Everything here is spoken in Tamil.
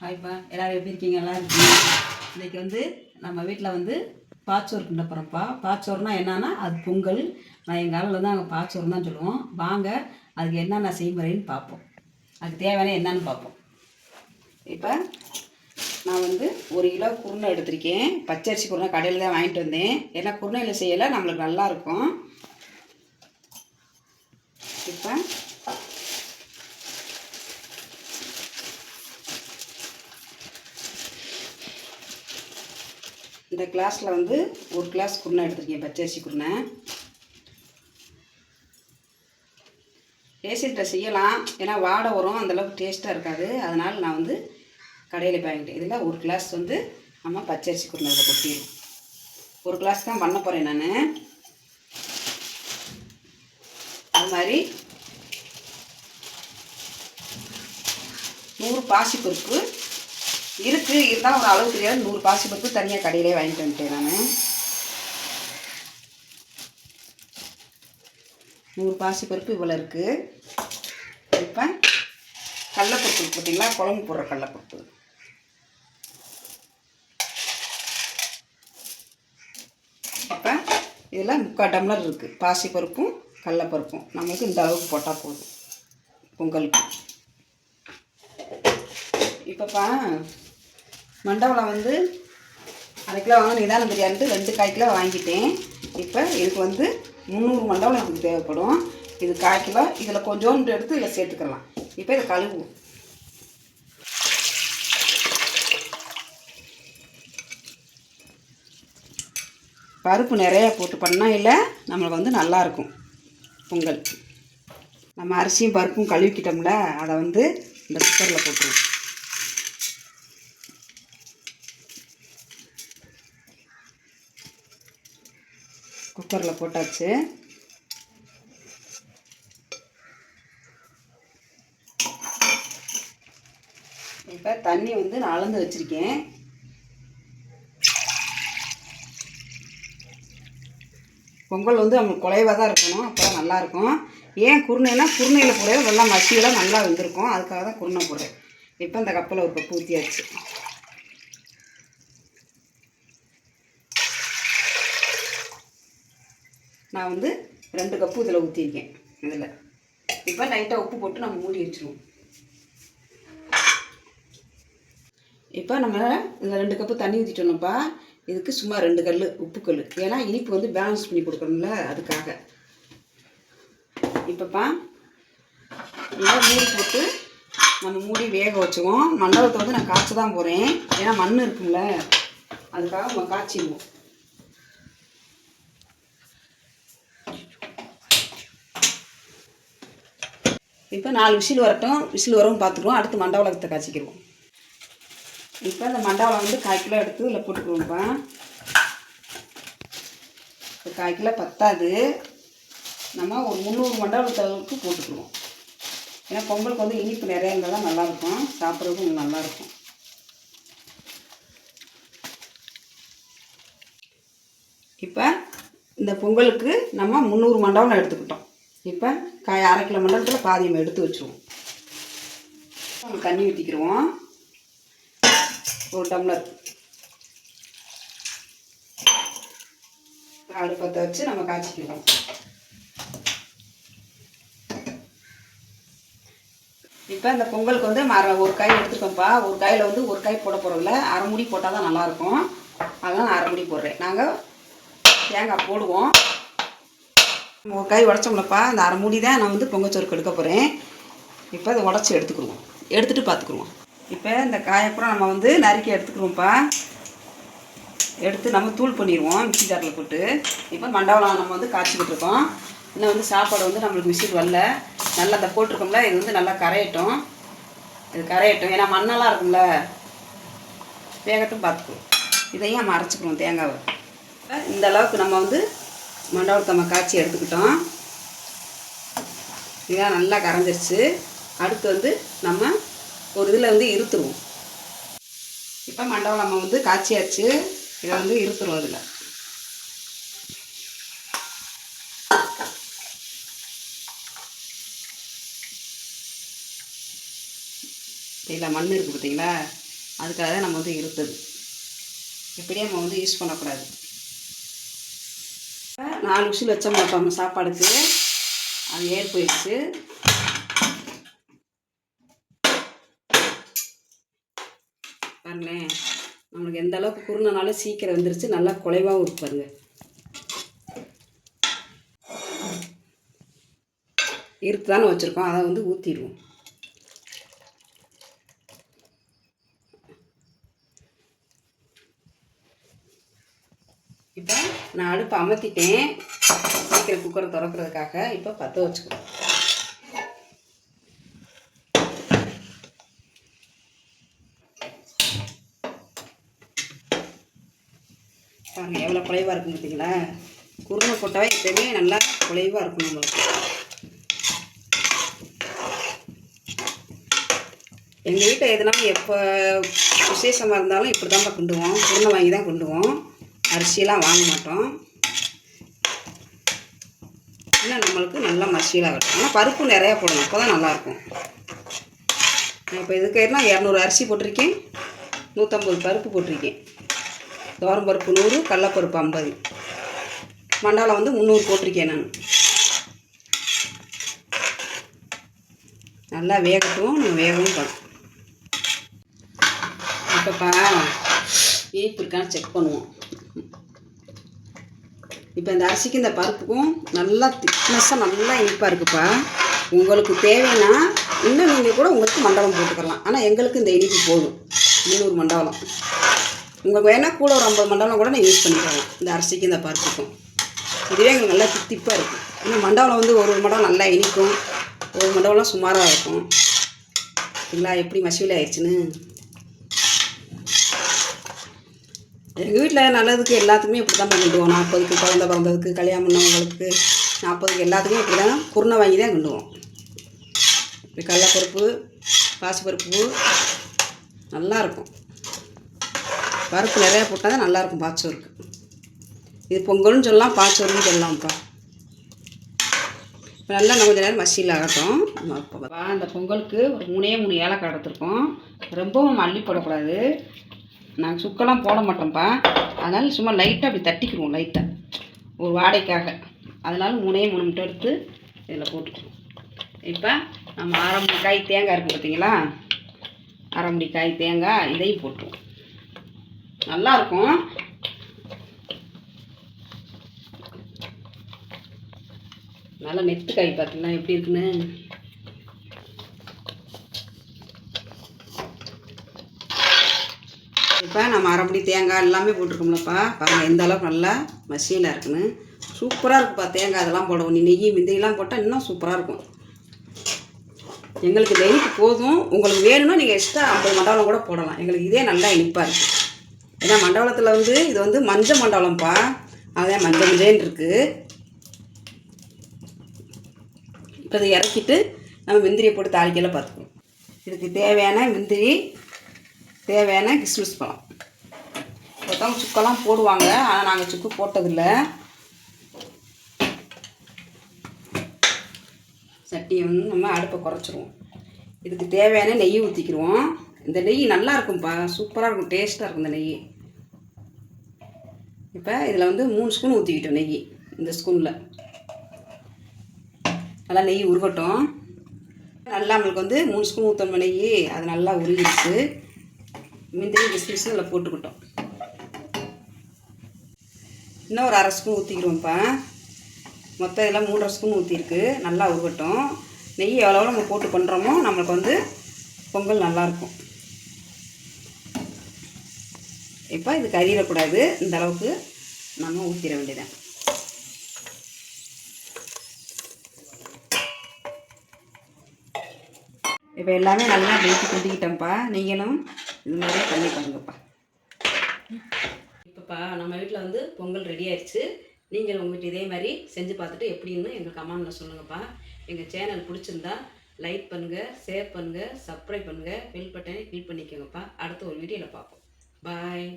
ஹாய்ப்பா எல்லோரும் எப்படி இருக்கீங்க நல்லா இருக்கீங்க இன்றைக்கி வந்து நம்ம வீட்டில் வந்து பாச்சோறு கிண்ட போகிறோம்ப்பா பாச்சோறுனா என்னன்னா அது பொங்கல். நான் எங்கள் காலையில் வந்து நாங்கள் பாச்சோறு தான் சொல்லுவோம். வாங்க அதுக்கு என்னென்ன செய்முறைன்னு பார்ப்போம் அதுக்கு தேவையான என்னன்னு பார்ப்போம் இப்போ நான் வந்து ஒரு கிலோ குருணை எடுத்திருக்கேன். பச்சரிசி குருணை கடையில் தான் வாங்கிட்டு வந்தேன். ஏன்னா குருணையில் செய்யலை. நம்மளுக்கு நல்லா இருக்கும். இப்போ இந்த கிளாஸில் வந்து ஒரு கிளாஸ் குருணை எடுத்துருக்கேன் பச்சரிசி குருணை. பேசிட்டு செய்யலாம். ஏன்னா வாடை வரும் அந்தளவுக்கு டேஸ்ட்டாக இருக்காது. அதனால் நான் வந்து கடையில் வாங்கிட்டேன். இதில் ஒரு கிளாஸ் வந்து நம்ம பச்சரிசி குருணை அதில் கொட்டிடும் ஒரு கிளாஸ் தான் பண்ண போகிறேன் நான். அது மாதிரி நூறு பாசிப்பருப்பு இருக்குது இருந்தாலும் ஒரு அளவு தெரியாது. நூறு பாசிப்பருப்பு தனியாக கடையிலே வாங்கிட்டு வந்துட்டேன் நான். நூறு பாசிப்பருப்பு இவ்வளோ இருக்குது இப்போ கடலப்பருப்பு இருக்கு பார்த்தீங்களா குழம்பு போடுற கடலப்பருப்பு. இப்போ இதில் முக்கால் டம்ளர் இருக்குது பாசிப்பருப்பும் கடலப்பருப்பும். நம்மளுக்கு இந்த அளவுக்கு போட்டால் போதும். பொங்கலுக்கு. இப்போப்பா மண்டபம் வந்து அரை கிலோ வாங்க நிதானம் பிரியாணிட்டு ரெண்டு கால் கிலோ வாங்கிட்டேன். இப்போ இதுக்கு வந்து முந்நூறு மண்டபம் இதுக்கு தேவைப்படும். இது காய் கிலோ இதில் கொஞ்சோண்டு எடுத்து இதில் சேர்த்துக்கலாம். இப்போ இதை கழுவுவோம். பருப்பு நிறையா போட்டு பண்ணால் இல்லை நம்மளுக்கு வந்து நல்லாயிருக்கும் பொங்கல். நம்ம அரிசியும் பருப்பும் கழுவிக்கிட்டோம்ல அதை வந்து இந்த குக்கரில் போட்டுருவோம். குக்கரில் போட்டாச்சு. இப்போ தண்ணி வந்து நான் அளந்து வச்சுருக்கேன். பொங்கல் வந்து நம்மளுக்கு குலைவாக தான் இருக்கணும். அப்போ தான் நல்லாயிருக்கும் ஏன் குருணைனா குருணையில் போடுறது நல்லா மசியெல்லாம் நல்லா வந்திருக்கும். அதுக்காக தான் குருணை போடுறேன். இப்போ இந்த கப்பில் ஒரு கப்பு ஊற்றியாச்சு நான் வந்து ரெண்டு கப்பு இதில் ஊற்றிருக்கேன் இதில். இப்போ லைட்டாக உப்பு போட்டு நம்ம மூடி வச்சுருவோம். இப்போ நம்ம இந்த ரெண்டு கப்பு தண்ணி ஊற்றிட்டோம்ப்பா இதுக்கு சும்மா ரெண்டு கல் உப்பு கல் ஏன்னா இனிப்பு வந்து பேலன்ஸ் பண்ணி கொடுக்கணும்ல அதுக்காக. இப்போப்பா நல்லா மூடி போட்டு நம்ம மூடி வேக வச்சுவோம் மண்டபத்தை வந்து நான் காய்ச்ச தான் போகிறேன் ஏன்னா மண் இருக்குல்ல அதுக்காக நம்ம காய்ச்சிடுவோம் இப்போ நாலு விசில் வரட்டும் விசில் வரவும் பார்த்துக்குவோம். அடுத்து மண்டவளத்தை காய்ச்சிக்கிடுவோம் இப்போ இந்த மண்டவளம் வந்து கால் கிலோ எடுத்து இதில் போட்டுக்குவோம்ப்பா. இப்போ கால் கிலோ பத்தாது. நம்ம ஒரு முந்நூறு மண்டவளத்தளவுக்கு போட்டுக்குவோம். ஏன்னா பொங்கலுக்கு வந்து இனிப்பு நிறையா இருந்தால் தான் நல்லாயிருக்கும். சாப்பிட்றதுக்கும் நல்லாயிருக்கும். இப்போ இந்த பொங்கலுக்கு நம்ம முந்நூறு மண்டபம் எடுத்துக்கிட்டோம். இப்போ காய் அரை கிலோ மண்டலத்தில் பாதி நம்ம எடுத்து வச்சுருவோம். நம்ம தண்ணி ஊற்றிக்கிடுவோம் ஒரு டம்ளர். அடுப்பத்தை வச்சு நம்ம காய்ச்சிக்கிடுவோம். இப்போ இந்த பொங்கலுக்கு வந்து மர ஒரு காய் எடுத்துருக்கோம்ப்பா ஒரு காயில் வந்து ஒரு காய் போட போகிறோம்ல அரை முடி போட்டால் தான் நல்லாயிருக்கும். அதனால் நான் அரை முடி போடுறேன். நாங்கள் தேங்காய் போடுவோம். உங்கள் கை உடச்சோம்லப்பா அந்த அரை மூடி தான் நான் வந்து பொங்கச்சோறுக்கு எடுக்க போகிறேன் இப்போ அதை உடச்சி எடுத்துக்கிடுவோம். எடுத்துகிட்டு பார்த்துக்குருவோம் இப்போ இந்த காயப்புறம் நம்ம வந்து நறுக்கி எடுத்துக்கிறோம்ப்பா எடுத்து நம்ம தூள் பண்ணிடுவோம் மிக்சி ஜாரில் போட்டு. இப்போ மண்டபம் நம்ம வந்து காய்ச்சிக்கிட்டு இருக்கோம். இன்னும் வந்து சாப்பாடு வந்து நம்மளுக்கு மிஷின் வரல. நல்லா அதை போட்டிருக்கோம்ல இது வந்து நல்லா கரையட்டும். இது கரையட்டும். ஏன்னா மண்ணெல்லாம் இருக்கும்ல. வேகட்டும் பார்த்துக்குவோம் இதையும் நம்ம அரைச்சிக்கிறோம் தேங்காவை. இந்த அளவுக்கு நம்ம வந்து மண்டபத்தை காய்ச்சி எடுத்துக்கிட்டோம். இதெல்லாம் நல்லா கரைஞ்சிருச்சு. அடுத்து வந்து நம்ம ஒரு இதில் வந்து இருத்துருவோம். இப்போ மண்டபம் வந்து காய்ச்சியாச்சு. இதை வந்து இருத்துருவோம் இதில். இதில் மண் இருக்குது பார்த்தீங்களா அதுக்காக தான் நம்ம வந்து இருத்துது. இப்படியே நம்ம வந்து யூஸ் பண்ணக்கூடாது. நாலு விசில் வச்ச மாட்டோம் சாப்பாடுக்கு. அது ஏறி போயிடுச்சு. பாருங்களேன். நம்மளுக்கு எந்த அளவுக்கு குருணனாலும் சீக்கிரம் வந்துருச்சு. நல்லா குலைவாகவும் இருக்கு தானே வச்சுருக்கோம். அதை வந்து ஊற்றிடுவோம் இப்போ நான் அடுப்பு அமர்த்திட்டேன் சீக்கிரம் குக்கரை திறக்கிறதுக்காக இப்போ பற்ற வச்சுக்கிறேன். பாருங்கள் எவ்வளோ குலைவாக இருக்கும் பார்த்தீங்களா குருணை போட்டாவே எப்பயுமே நல்லா குலைவாக இருக்கும் நம்மளுக்கு. எங்கள் வீட்டில் எதுனாலும் எப்போ விசேஷமாக இருந்தாலும் இப்படி தான் கிண்டுவோம் குருணை வாங்கி தான் கிண்டுவோம் அரிசியெலாம் வாங்க மாட்டோம். இன்னும் நம்மளுக்கு நல்லா மசியலாக இருக்கும். ஆனால் பருப்பு நிறையா போடணும். அப்போ தான் நல்லாயிருக்கும். நான் இப்போ இதுக்கு என்ன இரநூறு அரிசி போட்டிருக்கேன். நூற்றம்பது பருப்பு போட்டிருக்கேன். துவரம் பருப்பு நூறு கடலப்பருப்பு ஐம்பது. மண்டாலம் வந்து முந்நூறு போட்டிருக்கேன் நான். நல்லா வேகட்டும். நம்ம வேகவும் பண்ணணும் இப்போப்பா இனிப்பு இருக்கான்னு செக் பண்ணுவோம். இப்போ இந்த அரிசிக்கு இந்த பருப்புக்கும் நல்லா திக்னஸ்ஸாக நல்லா இனிப்பாக இருக்குப்பா. உங்களுக்கு தேவைன்னா இன்னும் நீங்கள் கூட உங்களுக்கு மண்டபம் போட்டுக்கலாம். ஆனால் எங்களுக்கு இந்த இனிப்பு போதும். முந்நூறு மண்டபம் உங்களுக்கு வேணால் கூட ஒரு ஐம்பது மண்டபம் கூட நான் யூஸ் பண்ணிக்கலாம். இந்த அரிசிக்கு இந்த பருப்புக்கும். இதுவே எங்களுக்கு நல்லா தித்திப்பாக இருக்கும் ஏன்னா மண்டபம் வந்து ஒரு ஒரு மண்டபம் நல்லா இனிக்கும். ஒரு மண்டபம்லாம் சுமாராக இருக்கும். இல்லை எப்படி மசிவில் ஆயிடுச்சுன்னு? எங்கள் வீட்டில் நல்லதுக்கு எல்லாத்துக்குமே இப்படி தான் கிண்டுவோம் நாற்பதுக்கு குழந்த பிறந்ததுக்கு கல்யாணம் பண்ணவங்களுக்கு நாற்பதுக்கு எல்லாத்துக்குமே இப்படி தான் குருணை வாங்கி தான் கிண்டுவோம். இப்படி கடலப்பருப்பு பாசிப்பருப்பு நல்லாயிருக்கும். பருப்பு நிறையா போட்டால் தான் நல்லாயிருக்கும் பாச்சோருக்கு இது பொங்கல்னு சொல்லலாம் பாச்சோறுன்னு சொல்லலாம்ப்பா. இப்போ நல்லா நம்ம கொஞ்சம் நேரம் மசியில் ஆகட்டும். அந்த பொங்கலுக்கு ஒரு மூணே மூணு ஏலக்காய் எடுத்துருக்கோம். ரொம்பவும் மல்லி போடக்கூடாது. நாங்கள் சுக்கெல்லாம் போட மாட்டோம்ப்பா. அதனால் சும்மா லைட்டாக அப்படி தட்டிக்கிடுவோம் லைட்டாக ஒரு வாடைக்காக. அதனால் மூணே மூணு மட்டும் எடுத்து இதில் போட்டுக்குவோம் இப்போ நம்ம அரை காய் தேங்காய் இருக்குது பார்த்தீங்களா அரை காய் தேங்காய் இதையும் போட்டுருவோம். நல்லாயிருக்கும் நல்லா நெத்து காய் பார்த்தீங்களா எப்படி இருக்குன்னு? இப்போ நம்ம அரைப்படி தேங்காய் எல்லாமே போட்டிருக்கோம்லப்பா. பாருங்கள் எந்த அளவுக்கு நல்லா மசியலாக இருக்குன்னு. சூப்பராக இருக்குப்பா தேங்காய் அதெல்லாம் போடுவோம். நீ நெய் மிந்தையெல்லாம் போட்டால் இன்னும் சூப்பராக இருக்கும். எங்களுக்கு நெய்க்கு போதும். உங்களுக்கு வேணும்னா நீங்கள் எக்ஸ்ட்ரா ஐம்பது மண்டபம் கூட போடலாம். எங்களுக்கு இதே நல்லா இனிப்பாக இருக்குது ஏன்னா மண்டபத்தில் வந்து இது வந்து மஞ்சள் மண்டபம்ப்பா அதான் மஞ்சள் மஞ்சேன்னு இருக்குது இப்போ இதை இறக்கிட்டு நம்ம முந்திரியை போட்டு தாளிக்கையில் பார்த்துக்கணும் இதுக்கு தேவையான முந்திரி தேவையான கிஸ்மிஸ் பழம். ஒருத்தவங்க சுக்கெல்லாம் போடுவாங்க. ஆனால் நாங்கள் சுக்கு போட்டதில்ல. சட்டியை வந்து நம்ம அடுப்பை குறைச்சிருவோம். இதுக்கு தேவையான நெய் ஊற்றிக்கிடுவோம் இந்த நெய் நல்லா இருக்கும்ப்பா சூப்பராக இருக்கும். டேஸ்ட்டாக இருக்கும் இந்த நெய். இப்போ இதில் வந்து மூணு ஸ்பூன் ஊற்றிக்கிட்டோம் நெய். இந்த ஸ்பூனில். நல்லா நெய் உருகட்டும். நல்லா நம்மளுக்கு வந்து மூணு ஸ்பூன் ஊற்றணும் நெய்? அது நல்லா உருகிடுச்சு. முந்திரி கிஸ்மிஸும் இதில் போட்டுக்கிட்டோம். இன்னும் ஒரு அரை ஸ்பூன் ஊற்றிக்கிறோம்ப்பா மொத்தம் இதெல்லாம் மூன்றரை ஸ்பூன் ஊற்றிருக்கு நல்லா உருகட்டும். நெய் எவ்வளோ நம்ம போட்டு பண்ணுறோமோ நம்மளுக்கு வந்து பொங்கல் நல்லாயிருக்கும். இப்போ இது கறியிடக்கூடாது இந்த அளவுக்கு நம்ம ஊற்றிட வேண்டியதான் இப்போ எல்லாமே நல்லா பேசி கொட்டிக்கிட்டோம்ப்பா. நீங்களும் இது மாதிரி பண்ணி பாருங்கப்பா. இப்போப்பா நம்ம வீட்டில் வந்து பொங்கல் ரெடி ஆயிடுச்சு நீங்கள் உங்கள் வீட்டு இதே மாதிரி செஞ்சு பார்த்துட்டு எப்படின்னு எங்கள் கமானில் சொல்லுங்கப்பா. எங்கள் சேனல் பிடிச்சிருந்தா லைக் பண்ணுங்கள் ஷேர் பண்ணுங்கள் சப்ஸ்கிரைப் பண்ணுங்கள் பெல் பட்டனை கிளிக் பண்ணிக்கோங்கப்பா. அடுத்த ஒரு வீடியோவில் பார்ப்போம். பாய்